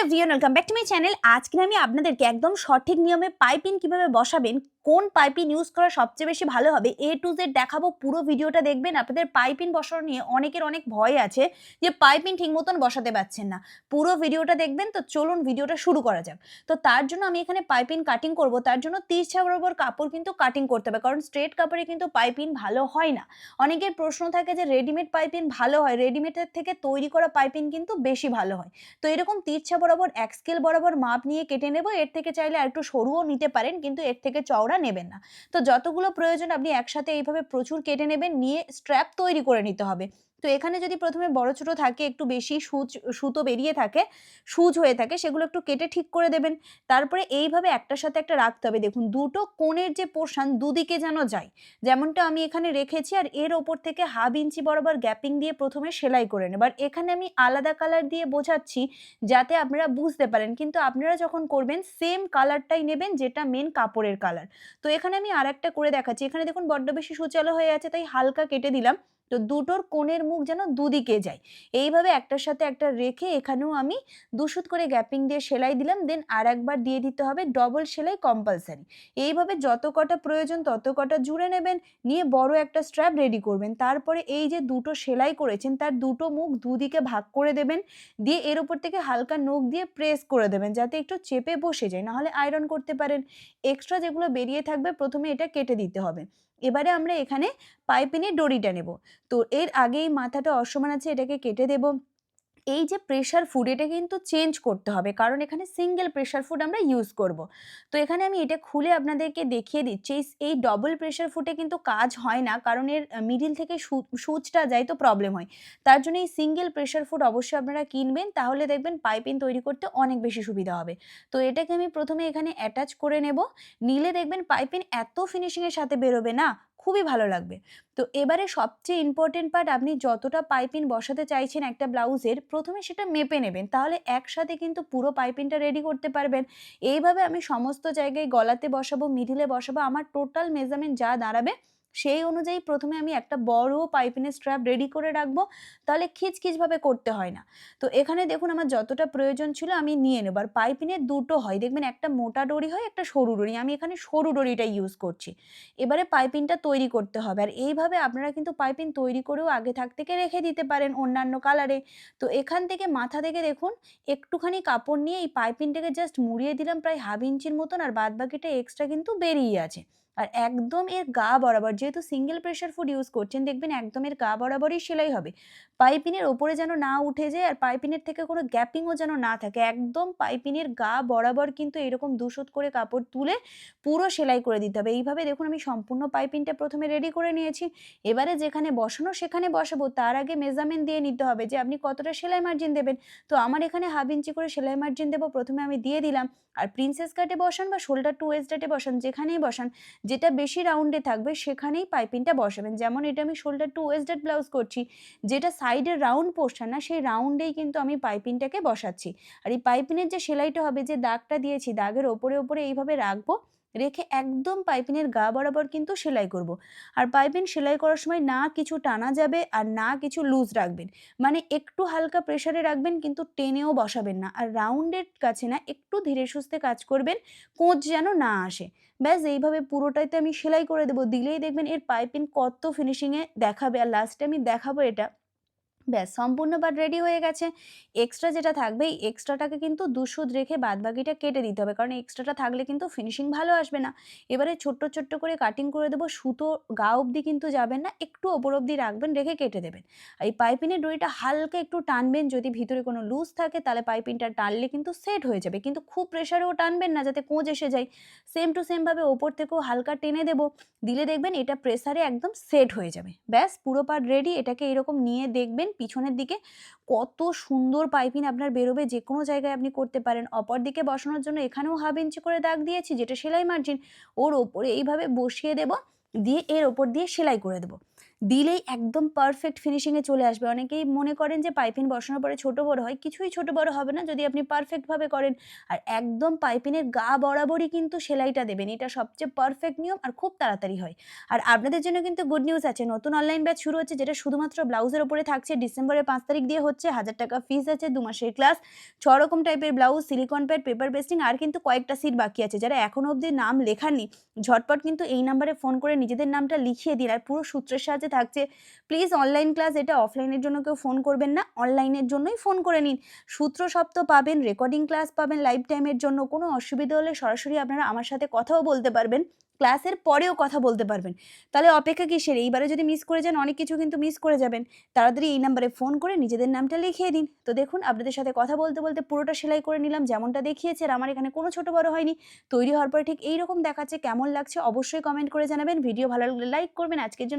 Welcome back to my channel আজকে আমি আপনাদেরকে একদম সঠিক নিয়মে পাইপিং কীভাবে বসাবেন, কোন পাইপিং ইউজ করা সবচেয়ে বেশি ভালো হবে এ টু জেড দেখাবো, পুরো ভিডিওটা দেখবেন। আপনাদের পাইপিং বসানো নিয়ে অনেকের অনেক ভয় আছে যে পাইপিং ঠিক মতন বসাতে পারছেন না। পুরো ভিডিওটা দেখবেন, তো চলুন ভিডিওটা শুরু করা যাক। তো তার জন্য আমি এখানে পাইপিং কাটিং করব। তার জন্য তিরছা বরাবর কাপড় কিন্তু কাটিং করতে হবে, কারণ স্ট্রেট কাপড়ে কিন্তু পাইপিং ভালো হয় না। অনেকের প্রশ্ন থাকে যে রেডিমেড পাইপিং ভালো হয়? রেডিমেডের থেকে তৈরি করা পাইপিং কিন্তু বেশি ভালো হয়। তো এরকম তিরছা বরাবর এক স্কেল বরাবর মাপ নিয়ে কেটে নেব। এর থেকে চাইলে আর একটু সরুও নিতে পারেন, কিন্তু এর থেকে চওড়া নেবেন না। তো যতগুলো প্রয়োজন আপনি একসাথে এইভাবে প্রচুর কেটে নেবেন, নিয়ে স্ট্র্যাপ তৈরি করে নিতে হবে। তো এখানে যদি প্রথমে বড় ছোট থাকে, একটু বেশি সুচ, সুতো বেরিয়ে থাকে, সুচ হয়ে থাকে, সেগুলো একটু কেটে ঠিক করে দেবেন। তারপরে এইভাবে একটার সাথে একটা রাখতে হবে। দেখুন, দুটো কোণের যে পোর্শন দুদিকে যেন যায়, যেমনটা আমি এখানে রেখেছি, আর এর ওপর থেকে হাফ ইঞ্চি বরাবর গ্যাপিং দিয়ে প্রথমে সেলাই করে নেব। আর এখানে আমি আলাদা কালার দিয়ে বোঝাচ্ছি, যাতে আপনারা বুঝতে পারেন। কিন্তু আপনারা যখন করবেন, সেম কালারটাই নেবেন, যেটা মেন কাপড়ের কালার। তো এখানে আমি আর একটা করে দেখাচ্ছি। এখানে দেখুন, বড্ড বেশি সুচালো হয়ে আছে, তাই হালকা কেটে দিলাম। তো দুটোর কোণের মুখ যেন দুদিকে যায়। এইভাবে একটার সাথে একটা রেখে এখানেও আমি দুশুত করে গ্যাপিং দিয়ে সেলাই দিলাম, দেন আর একবার দিয়ে দিতে হবে ডবল সেলাই কম্পালসারি। এইভাবে যত কটা প্রয়োজন তত কটা জুড়ে নেবেন, নিয়ে বড় একটা স্ট্র্যাপ রেডি করবেন। তারপরে এই যে দুটো সেলাই করেছেন, তার দুটো মুখ দুদিকে ভাগ করে দেবেন, দিয়ে এর উপর থেকে হালকা নখ দিয়ে প্রেস করে দেবেন, যাতে একটু চেপে বসে যায়, নাহলে আয়রন করতে পারেন। এক্সট্রা যেগুলো বেরিয়ে থাকবে, প্রথমে এটা কেটে দিতে হবে। এবারে আমরা এখানে পাইপিনের দড়িটা নেব। তো এর আগেই মাথাটা অসমান আছে, এটাকে কেটে দেব। এই যে প্রেশার ফুড এটা কিন্তু চেঞ্জ করতে হবে, কারণ এখানে সিঙ্গেল প্রেশার ফুড আমরা ইউজ করব। তো এখানে আমি এটা খুলে আপনাদেরকে দেখিয়ে দিচ্ছি, এই- ডবল প্রেশার ফুডে কিন্তু কাজ হয় না, কারণ এর মিডিল থেকে সুচটা যায় তো প্রবলেম হয়। তার জন্য এই সিঙ্গেল প্রেশার ফুড অবশ্যই আপনারা কিনবেন, তাহলে দেখবেন পাইপিং তৈরি করতে অনেক বেশি সুবিধা হবে। তো এটাকে আমি প্রথমে এখানে অ্যাটাচ করে নেব, নিলে দেখবেন পাইপিং এত ফিনিশিংয়ের সাথে বেরোবে না খুবই ভালো লাগবে। তো এবারে সবচেয়ে ইম্পর্টেন্ট পার্ট আপনি যতটা পাইপিন বসাতে চাইছেন একটা ব্লাউজের, প্রথমে সেটা মেপে নেবেন। তাহলে একসাথে কিন্তু পুরো পাইপিনটা রেডি করতে পারবেন। এইভাবে আমি সমস্ত জায়গায় গলাতে বসাবো মিডিলে বসাবো, আমার টোটাল মেজারমেন্ট যা দাঁড়াবে সেই অনুযায়ী প্রথমে আমি একটা বড় পাইপিনের স্ট্র্যাপ রেডি করে রাখব, তাহলে খিচখিচভাবে করতে হয় না। তো এখানে দেখুন আমার যতটা প্রয়োজন ছিল আমি নিয়ে নেব। আর পাইপিনের দুটো হয়, দেখবেন একটা মোটা ডরি হয়, একটা সরু ডরি আমি এখানে সরু ডরিটা ইউজ করছি। এবারে পাইপিনটা তৈরি করতে হবে। আর এইভাবে আপনারা কিন্তু পাইপিন তৈরি করেও আগে থাক থেকে রেখে দিতে পারেন অন্যান্য কালারে তো এখান থেকে মাথা থেকে দেখুন, একটুখানি কাপড় নিয়ে এই পাইপিংটাকে জাস্ট মুড়িয়ে দিলাম প্রায় হাফ ইঞ্চির মতন, আর বাদ বাকিটা এক্সট্রা কিন্তু বেরিয়ে আছে। আর একদম এর গা বরাবর, যেহেতু সিঙ্গেল প্রেশার ফুড ইউজ করছেন, দেখবেন একদম এর গা বরাবরই সেলাই হবে। পাইপিনের ওপরে যেন না উঠে যায় আর পাইপিনের থেকে কোনো গ্যাপিংও যেন না থাকে, একদম পাইপিনের গা বরাবর কিন্তু এরকম দুশোত করে কাপড় তুলে পুরো সেলাই করে দিতে হবে। এইভাবে দেখুন আমি সম্পূর্ণ পাইপিনটা প্রথমে রেডি করে নিয়েছি। এবারে যেখানে বসানো সেখানে বসাবো। তার আগে মেজারমেন্ট দিয়ে নিতে হবে যে আপনি কতটা সেলাই মার্জিন দেবেন। তো আমার এখানে হাফ ইঞ্চি করে সেলাই মার্জিন দেবো। প্রথমে আমি দিয়ে দিলাম। আর প্রিন্সেস কাটে বসান বা শোল্ডার টু ওয়েস্টাটে বসান, যেখানেই বসান যেটা বেশি রাউন্ডে থাকবে সেখানেই পাইপিংটা বসাবেন। যেমন এটা আমি শোল্ডার টু ওয়েস্টেড ব্লাউজ করছি, যেটা সাইডের রাউন্ড পোর্শন না, সেই রাউন্ডেই কিন্তু আমি পাইপিংটাকে বসাচ্ছি। আর এই পাইপিনের যে সেলাইটা হবে, যে দাগটা দিয়েছি, দাগের ওপরে ওপরে এইভাবে রাখব রেখে একদম পাইপিনের গা বরাবর কিন্তু সেলাই করব। আর পাইপিন সেলাই করার সময় না কিছু টানা যাবে আর না কিছু লুজ রাখবেন। মানে একটু হালকা প্রেশারে রাখবেন কিন্তু টেনেও বসাবেন না। আর রাউন্ডের কাছে না একটু ধীরে সুস্থে কাজ করবেন, কোঁচ যেন না আসে। ব্যাস এইভাবে পুরোটাইতে আমি সেলাই করে দেবো। দিলেই দেখবেন এর পাইপিন কত ফিনিশিংয়ে দেখাবে। আর লাস্টে আমি দেখাবো এটা। ব্যাস, সম্পূর্ণ পার্ট রেডি হয়ে গেছে। এক্সট্রা যেটা থাকবে, এই এক্সট্রাটাকে কিন্তু দুশুদ রেখে বাদবাকিটা কেটে দিতে হবে। কারণ এক্সট্রাটা থাকলে কিন্তু ফিনিশিং ভালো আসবে না। এবারে ছোট্ট ছোট্ট করে কাটিং করে দেবো। সুতো গা অবধি কিন্তু যাবেন না। একটু ওপর অবধি রাখবেন, রেখে কেটে দেবেন। এই পাইপিনের দড়িটা হালকা একটু টানবেন। যদি ভিতরে কোনো লুজ থাকে, তাহলে পাইপিনটা টানলে কিন্তু সেট হয়ে যাবে। কিন্তু খুব প্রেশারেও টানবেন না, যাতে কোঁচ এসে যায়। সেম টু সেমভাবে ওপর থেকেও হালকা টেনে দেবো। দিলে দেখবেন এটা প্রেসারে একদম সেট হয়ে যাবে। ব্যাস, পুরো পার্ট রেডি এটাকে এরকম নিয়ে দেখবেন। পিছনের দিকে কত সুন্দর পাইপিং আপনার বেরোবে যে কোনো জায়গায় আপনি করতে পারেন। অপর দিকে বসানোর জন্য এখানেও হাফ ইঞ্চি করে দাগ দিয়েছি, যেটা সেলাই মার্জিন ওর ওপরে এইভাবে বসিয়ে দেব, দিয়ে এর ওপর দিয়ে সেলাই করে দেবো। দিলেই একদম পারফেক্ট ফিনিশিংয়ে চলে আসবে। অনেকেই মনে করেন যে পাইপিন বসানোর পরে ছোটো বড় হয়, কিছুই ছোট বড় হবে না যদি আপনি পারফেক্টভাবে করেন। আর একদম পাইপিনের গা বরাবরই কিন্তু সেলাইটা দেবেন। এটা সবচেয়ে পারফেক্ট নিয়ম আর খুব তাড়াতাড়ি হয়। আর আপনাদের জন্য কিন্তু গুড নিউজ আছে। নতুন অনলাইন ব্যাচ শুরু হচ্ছে, যেটা শুধুমাত্র ব্লাউজের ওপরে থাকছে। ডিসেম্বরের পাঁচ তারিখ দিয়ে হচ্ছে, হাজার টাকা ফিস আছে, দু মাসের ক্লাস ছ রকম টাইপের blouse silicon pad paper pasting আর কিন্তু কয়েকটা সিট বাকি আছে। যারা এখনও অবধি নাম লেখাননি, ঝটপট কিন্তু এই নাম্বারে ফোন করে নিজেদের নামটা লিখিয়ে দিন। আর পুরো সূত্রের সাহায্যে থাকছে। প্লিজ অনলাইন ক্লাস এটা অফলাইনের জন্য কেউ ফোন করবেন না অনলাইনের জন্যই ফোন করে নিন। সূত্র সপ্ত পাবেন রেকর্ডিং ক্লাস পাবেন লাইফ টাইমের জন্য। কোনো অসুবিধা হলে সরাসরি আপনারা আমার সাথে কথাও বলতে পারবেন ক্লাসের পরেও কথা বলতে পারবেন। তাহলে অপেক্ষা কিসের? এইবারে যদি মিস করে যান, অনেক কিছু কিন্তু মিস করে যাবেন। তাড়াতাড়ি এই নাম্বারে ফোন করে নিজেদের নামটা লিখিয়ে দিন। তো দেখুন, আপনাদের সাথে কথা বলতে বলতে পুরোটা সেলাই করে নিলাম, যেমনটা দেখিয়েছে, আর আমার এখানে কোনো ছোটো বড় হয়নি। তৈরি হওয়ার পরে ঠিক এইরকম দেখাচ্ছে, কেমন লাগছে অবশ্যই কমেন্ট করে জানাবেন। ভিডিও ভালো লাগলে লাইক করবেন। আজকের জন্য